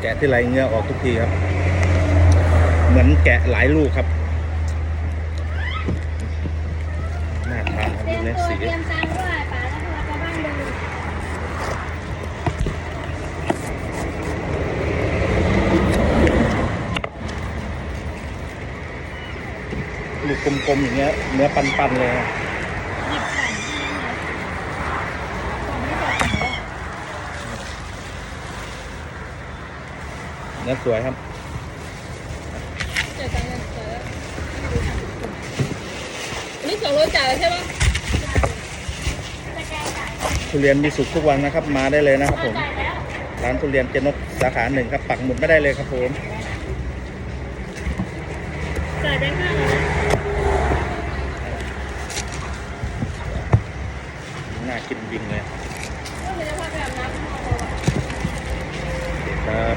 แกะที่ไรเหงื้อออกทุกทีครับ เหมือนแกะหลายลูกครับน่าทานครับเตรีดูยมเนื้อตัวสีเตรียมตังค์ด้วยป๋าแล้วเราไปบ้านดูลูกกลมๆอย่างเงี้ยเนื้อปันๆเลยนะ หยิบก่อนก่อนไม่ก่อนแล้ว เนื้อสวยครับเจอกันเจอแล้วอันนี้สองร้อยจ่ายแล้วใช่ปะจะแกจ่ายทุเรียนมีสุกทุกวันนะครับ มาได้เลยนะครับผมจ่ายแล้วร้านทุเรียนเจนกสาขาหนึ่งครับ ปักหมุดไม่ได้เลยครับผมจ่ายแบงค์ห้าเลยนะน่ากินจริงเลยก็เลยจะพาไปอาบน้ำข้างนอกครับ